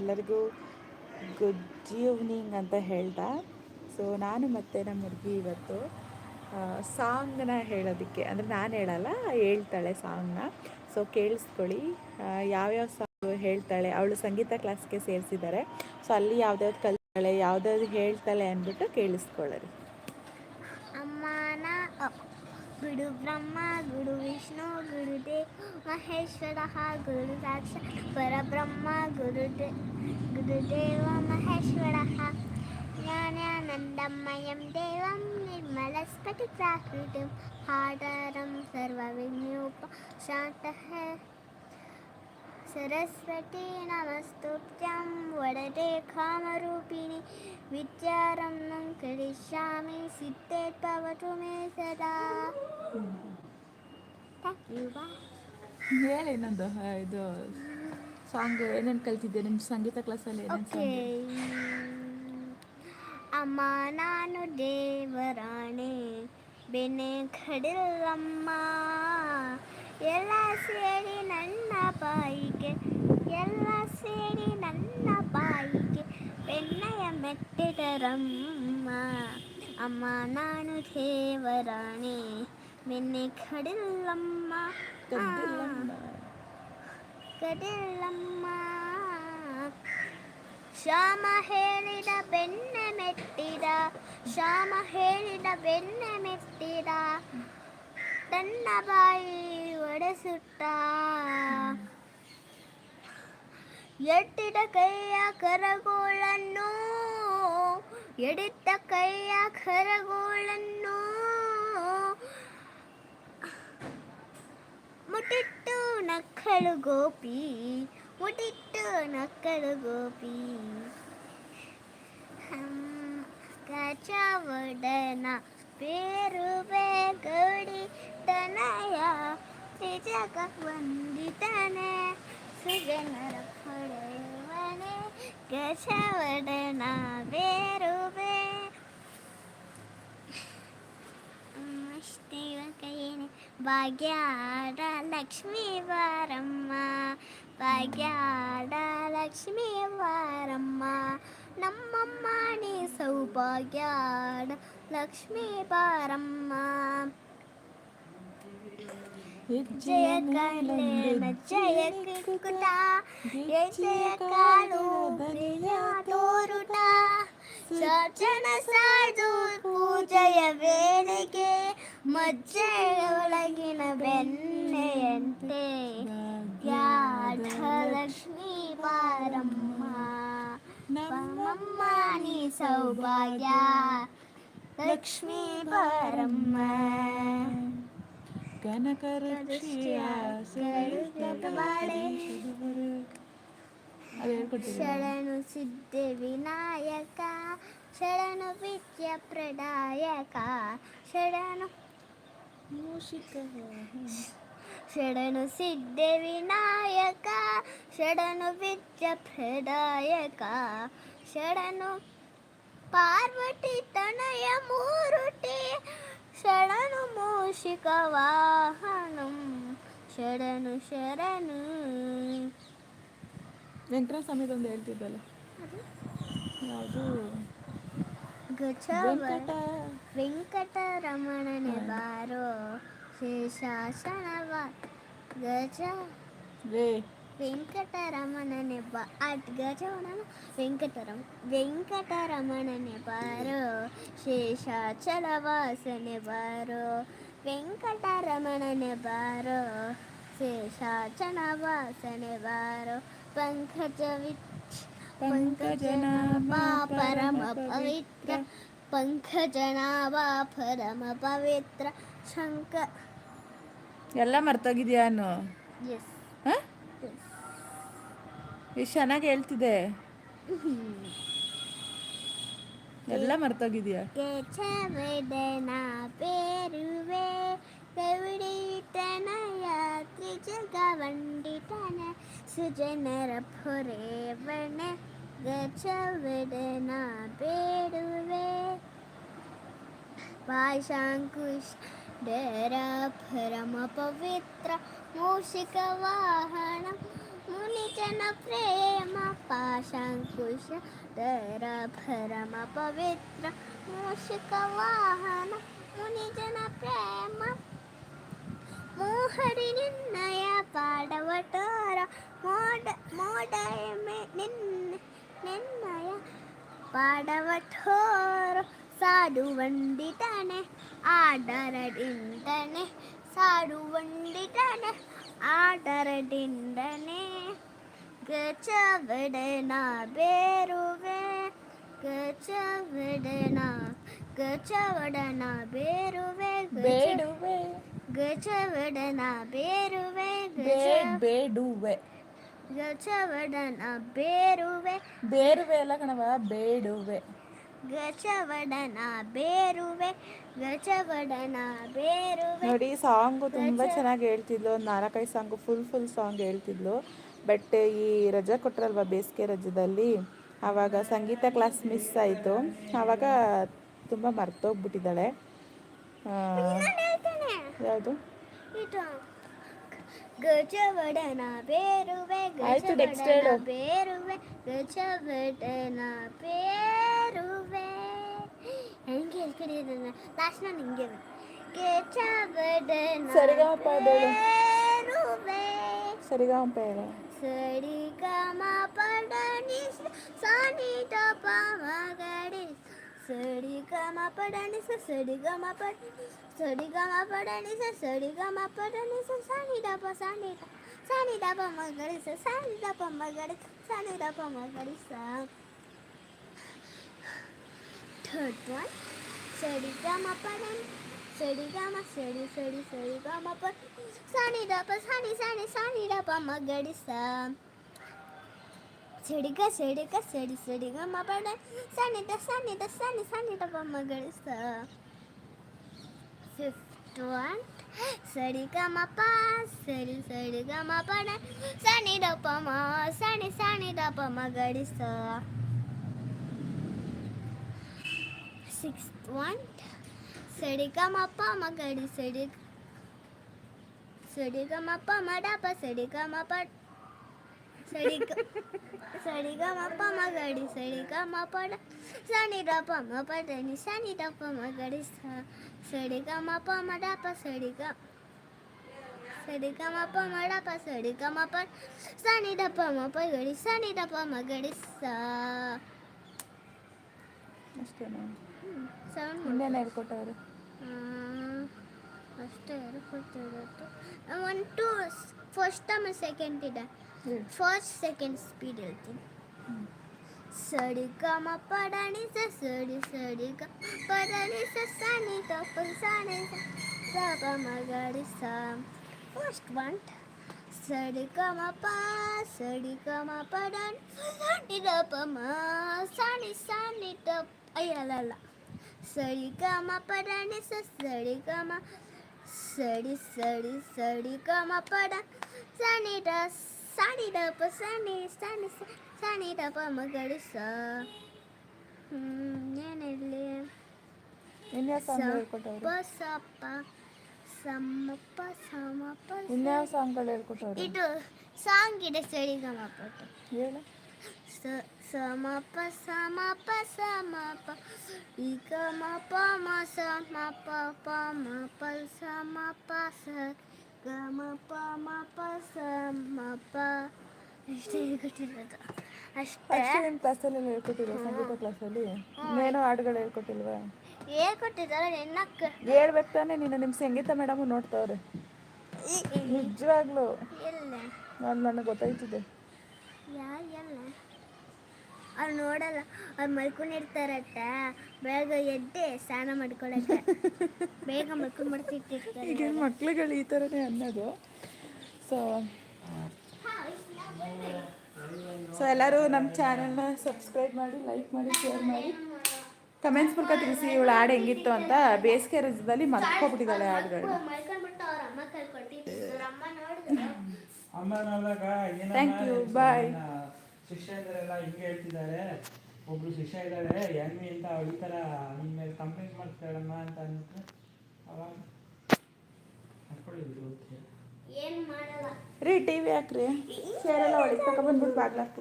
ಎಲ್ಲರಿಗೂ good evening ಅಂತ ಹೇಳ್ದ ಸೊ ನಾನು ಮತ್ತು ನಮ್ಮ ಹುಡುಗಿ ಇವತ್ತು ಸಾಂಗ್ನ ಹೇಳೋದಕ್ಕೆ, ಅಂದರೆ ನಾನು ಹೇಳಲ್ಲ, ಹೇಳ್ತಾಳೆ ಸಾಂಗ್ನ ಸೊ ಕೇಳಿಸ್ಕೊಳ್ಳಿ. ಯಾವ್ಯಾವ ಸಾಂಗ್ ಹೇಳ್ತಾಳೆ, ಅವಳು ಸಂಗೀತ ಕ್ಲಾಸ್ಗೆ ಸೇರಿಸಿದ್ದಾರೆ. ಸೊ ಅಲ್ಲಿ ಯಾವ್ದಾವ್ದು ಕಲ್ತಾಳೆ ಯಾವ್ದಾವ್ದು ಹೇಳ್ತಾಳೆ ಅಂದ್ಬಿಟ್ಟು ಕೇಳಿಸ್ಕೊಳ್ಳೋರಿ ಅಮ್ಮನ గురు బ్రహ్మ గురు విష్ణు గురుదేవ్ మహేశ్వర గురు సాక్షాత్ పరబ్రహ్మ గురుదే గురుదేవ మహేశ్వర జ్ఞానానందమయం దేవం నిర్మలస్ఫటికాకృతిం हादारं सर्वविज्ञोपशान्तः सरस्वती नमस्तुभ्यं वरदे कामरूपिणि विद्यारम्भं करिष्यामि सिद्धेत् भवतु मे सदा Thank you, bye. ಹೇಳಿ ಇನ್ನೊಂದು ಆ, ಇದು ಸಾಂಗ್ ಏನೇನು ಕಲ್ತಿದ್ದೆ ನಿಮ್ಮ ಸಂಗೀತ ಕ್ಲಾಸಲ್ಲಿ ಏನೇನು ಓಕೆ ಅಮ್ಮ ನಾನು ದೇವರಾಣೆ ಬೆನೆ ಕಡಿಲಮ್ಮ ಎಲ್ಲ ಸೇರಿ ನನ್ನ ಬಾಯಿಗೆ ಎಲ್ಲ ಸೇರಿ ನನ್ನ ಬಾಯಿಗೆ ಬೆಣ್ಣೆಯ ಮೆಟ್ಟಿದರಮ್ಮ ಅಮ್ಮ ನಾನು ದೇವರಾಣೆ ಬೆನ್ನೆ ಕಡಿಲಮ್ಮ ಕದ್ದಿಲ್ಲಮ್ಮ. ಕಡಿಲಮ್ಮ ಶ್ಯಾಮ ಹೇಳಿದ ಬೆಣ್ಣೆ ಮೆಟ್ಟಿದ ಶ್ಯಾಮ ಹೇಳಿದ ಬೆಣ್ಣೆ ಮೆಟ್ಟಿದ ತನ್ನ ಬಾಯಿ ಒಡೆಸುತ್ತ. ಎಟ್ಟಿದ ಕೈಯ ಕರಗೋಳನ್ನು ಎಡಿತ ಕೈಯ ಕರಗೋಳನ್ನು ಮುಟ್ಟಿಟ್ಟು ನಕ್ಕಳು ಗೋಪಿ, ಮುಟ್ಟಿಟ್ಟು ನಕ್ಕಳು ಗೋಪಿ. ಕಚವಡನ ಬೇರು ಗೌಡಿ ತನಯ ಜಗ ವಂದಿತನೆ ಸುಜನರ ಹೊಡೆಯುವನೆ ಗಜವಡನ ಬೇರುವೆ ಮಸ್ತಿವ ಕೈಯನೆ ಭಾಗ್ಯಾಡ ಲಕ್ಷ್ಮೀ ವಾರಮ್ಮ ಭಾಗ್ಯಾಡ ಲಕ್ಷ್ಮೀ ವಾರಮ್ಮ ನಮ್ಮಮ್ಮ ನೀ ಸೌಭಾಗ್ಯಾಡ ಲಕ್ಷ್ಮೀ ಬಾರಮ್ಮ ತೋರುಟ ಸಜ್ಜನ ಸಾಧು ಪೂಜೆಯ ವೇಳೆಗೆ ಮಜ್ಜೆಯ ಒಳಗಿನ ಬೆಣ್ಣೆಯಂತೆ ಯಾಢ ಲಕ್ಷ್ಮೀ ಬಾರಮ್ಮ ನಮ್ಮಮ್ಮ ನೀ ಸೌಭಾಗ್ಯ ಲಕ್ಷ್ಮೀ ಬಾರಮ್ಮ శరణు సిద్ధి వినాయక శరణు విద్య ప్రదాయక శరణు శరణు సిద్ధి వినాయక శరణు విద్య ప్రదాయక శరణు పార్వతి తనయ మూరుటి ಶರಣು ಪಾರ್ವತಿ ತನಯ ಮೂರುಟಿ ಶರಣು ಮೂಷಿಕ ವಾಹನಂ ಶರಣು ಶರಣು ವೆಂಕಟೇಶ್ವರ ಸ್ವಾಮಿದೊಂದು ಹೇಳ್ತಿದ್ದಲ್ಲ ಯಾವುದು ಗಜವ ವೆಂಕಟ ವೆಂಕಟರಮಣನೆ ಬಾರೋ ಶೇಷಾಸನವ ಗಜ ರೇ ವೆಂಕಟರಮಣನೆ ಬಾ ಅಟ್ ಗಜವಣನ ವೆಂಕಟರಮ ವೆಂಕಟರಮಣನೆ ಬಾರೋ ಶೇಷಾಚಲವಾಸನೆ ಬಾರೋ ವೆಂಕಟರಮಣನೆ ಬಾರೋ ಶೇಷಾಚಲವಾಸನೆ ಬಾರೋ ಪಂಕಜ ವಿಚ್ ಪಂಕಜನಾಭ ಪರಮ ಪವಿತ್ರ ಪಂಕಜನಾಭ ಪರಮ ಪವಿತ್ರ ಶಂಕ ಎಲ್ಲ ಮರ್ತೋಗಿದ್ಯಾನು ಎಸ್ ಹಾಂ ಎಷ್ಟು ಚೆನ್ನಾಗಿ ಹೇಳ್ತಿದೆ. ಎಲ್ಲ ಮರ್ತೋಗಿದ್ಯಾ ಸುಜನರ ಪೊರೆವಣ ಗಜವೆದನ ಬೇಡುವೆ ಪಾಶಾಂಕುಶ ಡರ ಪರಮ ಪವಿತ್ರ ಮೂಷಿಕ ವಾಹನ ಮುನಿಜನ ಪ್ರೇಮ ಪಾಶಂಕುಶ ದರ ಭರಮ ಪವಿತ್ರ ಮೂಷಿಕ ವಾಹನ ಮುನಿಜನ ಪ್ರೇಮ ಮೋಹರಿ ನಿನ್ನಯ ಪಾಡವಟಾರ ಮೋಡ ಮೋಡ ಎಮ್ಮೆ ನಿನ್ನ ನಿನ್ನಯ ಪಾಡವಠೋರ ಸಾಡುವಂಡಿತನೆ ಆಡರದಿಂದನೆ ಸಾಡುವಂಡಿತನೆ సాడు వండిటనే ആടരടിണ്ടനെ ഗച്ചവിടന ബേരുവേ ഗച്ചവിടന ഗച്ചവിടന ബേരുവേ ബേടുവേ ഗച്ചവിടന ബേരുവേ ബേടുവേ గచవడన బేరువే బేరువే ఎలా కనవా బేడువే గచవడన బేరువే ನೋಡಿ ಸಾಂಗು ತುಂಬ ಚೆನ್ನಾಗಿ ಹೇಳ್ತಿದ್ಲು. ಒಂದು ನಾಲ್ಕೈದು ಸಾಂಗು ಫುಲ್ ಫುಲ್ ಸಾಂಗ್ ಹೇಳ್ತಿದ್ಲು. ಬಟ್ ಈ ರಜಾ ಕೊಟ್ರಲ್ವ ಬೇಸಿಗೆ ರಜದಲ್ಲಿ? ಆವಾಗ ಸಂಗೀತ ಕ್ಲಾಸ್ ಮಿಸ್ ಆಯಿತು. ಆವಾಗ ತುಂಬ ಮರ್ತೋಗ್ಬಿಟ್ಟಿದ್ದಾಳೆ. ಯಾವುದು? ಗಜವಡನ ಬೇರುವೆ ಗಜವಡನ. ಬೇರುವೆ ಗಜವಡನ ಬೇರುವೆ. எங்கே இருக்கிறது லாஸ்ட் நான் இங்கே சரிகா பாடல சரிகா பேர சரிகா மா படனி சானி டபா மகடி சரிகா மா படனி சரிகா மா படனி சரிகா மா படனி சரிகா மா படனி சானி டபா சானி சானி டபா மகடி சானி டபா மகடி சானி டபா மகடி சா third one. Seri gama pa ram. Seri gama seri seri seri gama pa. Sani da pa sani sani sani da pa magadi sa. Seri ga seri ga seri seri gama pa ram. Sani da sani da sani sani da pa magadi sa. Fifth one. Sari gama pa seri seri gama pa ram. Sani da pa ma sani sani da pa magadi sa. ಮಪ ಸಡಿಗ ಸಡಿಗ ಮಪ ಮಗಡಿ ಸಡಿಗ ಮಪಡ ಸನಿ ದಪ ಮಪಡನಿ ಸನಿ ದಪ ಮಗಡಿ ಸ ಸಡಿಗ ಮಪ ಮಡಪ ಸಡಿಗ ಸಡಿಗ ಮಪ ಮಡಪ ಸಡಿಗ ಮಪ ಸನಿ ದಪ ಮಪ ಗಡಿ ಸನಿ ದಪ ಮಗಡಿ ಸ ಅಷ್ಟೇನಾ sound ಇನ್ನೇನು ಹೇಳ್ಕೊಟ್ಟವ್ರು ಅಷ್ಟೇ ಯಾರು ಕೊಡ್ತಿರೋದು one two first time second ಇದೆ ಹೇಳು. First second speed ಹೇಳ್ತೀನಿ ಸಡಿ ಗಮ ಪಡಣಿ ಸ ಸಡಿ ಸಡಿ ಗ ಪಡಣಿ ಸ ಸನಿ ತಪ್ಪ ಸನಿ ಸ ಗ ಮಗಡಿ ಸ ಫಸ್ಟ್ ಒನ್ ಸಡಿ ಗಮ ಪ ಸಡಿ ಗಮ ಪಡಣಿ ಸನಿ ದಪ ಮ ಸನಿ ಸನಿ ತಪ್ ಅಯ್ಯಲ್ಲ ಸಡಿ ಗಮ ಪಡಣಿ ಸ ಸಡಿ ಗಮ ಸಡಿ ಸಡಿ ಸಡಿ ಗಮ ಪಡ ಸನಿ ದ ಸನಿ ದಪ ಸನಿ ಸನಿ ಸ- ಸನಿ ದಪ ಮಗಡಿ ಸ ಹ್ಮ್ ಏನಿರಲಿ ಇನ್ಯಾವ ಸಾಂಗ್ ಹೇಳ್ಕೊಟ್ಟವ್ರು ಸಪ್ಪ ಸಪ್ಪ ಸಮಪ್ಪ ಸಮಪ್ಪ ಸ- ಇನ್ಯಾವ ಸಾಂಗ್ಗಳು ಹೇಳ್ಕೊಟ್ಟವ್ರು ಇದು ಸಾಂಗ್ ಇದೆ ಸರಿ ಗಮ ಪಟ್ಟ ಹೇಳು ಸ ಸಮಪ ಸಮಪ ಸಮಪ. ಈಗ ಮಪ ಮ ಸಮಪ ಪ ಮ ಪ ಸಮಪ ಸ ಗ ಮ ಪ ಮ ಪ ಸಮಪ ಅಷ್ಟೇ ಇಷ್ಟೇ ಅಷ್ಟೇ? ಅಷ್ಟೇ ನಿಮ್ಮ ಕ್ಲಾಸಲ್ಲಿ ಹೇಳ್ಕೊಟ್ಟಿಲ್ವಾ? ಸಂಗೀತ ಕ್ಲಾಸಲ್ಲಿ ಇನ್ನೇನೋ ಹಾಡುಗಳು ಹೇಳ್ಕೊಟ್ಟಿಲ್ವಾ? ಹೇಳ್ಕೊಟ್ಟಿದ್ದಾರೆ ನೆನ್ನಕ್ಕೆ ಹೇಳ್ಬೇಕು ತಾನೇ ನೀನು. ನಿಮ್ಮ ಸಂಗೀತ ಮೇಡಮ್ ನೋಡ್ತಾವ್ರೆ. ನಿಜವಾಗ್ಲೂ. ಇಲ್ಲ. ನಾನು ನನಗೆ ಗೊತ್ತಾಯ್ತಿದೆ. ಯಾ ಎಲ್ಲ? ಅವ್ರು ನೋಡಲ್ಲ ಅವ್ರು ಮಲ್ಕೊಂಡಿರ್ತಾರತ್ತ ಬೇಗ ಎದ್ದೆ ಸ್ನಾನ ಮಾಡ್ಕೊಳಕ್ಕೆ. ಬೇಗ ಮಲ್ಕೊಂಡು ಮಾಡ್ತಿರ್ತಾರೆ ಈಗ ಮಕ್ಳುಗಳು ಈ ಥರನೇ ಅನ್ನೋದು. ಸೊ ಸೊ ಎಲ್ಲರೂ ನಮ್ಮ ಚಾನಲ್ನ ಸಬ್ಸ್ಕ್ರೈಬ್ ಮಾಡಿ ಲೈಕ್ ಮಾಡಿ ಶೇರ್ ಮಾಡಿ. ಕಮೆಂಟ್ಸ್ ಮೂಲಕ ತಿಳಿಸಿ ಇವಳು ಹಾಡು ಹೆಂಗಿತ್ತು ಅಂತ ಬೇಸಿಗೆ ರಜದಲ್ಲಿ ಮಲ್ಕೊಬಿಟ್ಟಿದ್ದಾಳೆ ಹಾಡುಗಳನ್ನ ಮಲ್ಕೊಂಡ್ಬಿಟ್ಟು ಅವ್ರ ಅಮ್ಮ ಕರ್ಕೊಟ್ಟಿದ್ರು ಅವ್ರ ಅಮ್ಮ ನೋಡಿದ್ರು ಅಮ್ಮನವಾಗ ಯು ಬಾಯ್. ಶಿಷ್ಯಂದರೆಲ್ಲ ಹಿಂಗೆ ಹೇಳ್ತಿದ್ದಾರೆ ಒಬ್ರು ಶಿಷ್ಯ ಇದ್ದಾರೆ ಎಮ್ಮಿ ಅಂತ ಅವಳು ಈ ಥರ ನಿಮ್ಮ ಮೇಲೆ ಕಂಪ್ಲೇಂಟ್ ಮಾಡ್ತಾಳಮ್ಮ ಅಂತ ಅಂದ್ಬಿಟ್ಟು ಅವಾಗ ಹಾಕ್ಕೊಳ್ಳಿದ್ರು ಏನು ಮಾಡಲ್ಲ. ರೀ ಟಿ ವಿ ಹಾಕ್ರಿ. ಸೇರೆಲ್ಲ ಒಳಗೆ ತಗೊಬಂದ್ಬಿಟ್ಟು ಬಾಗ್ಲಾಕ್ಬಿಟ್ಟು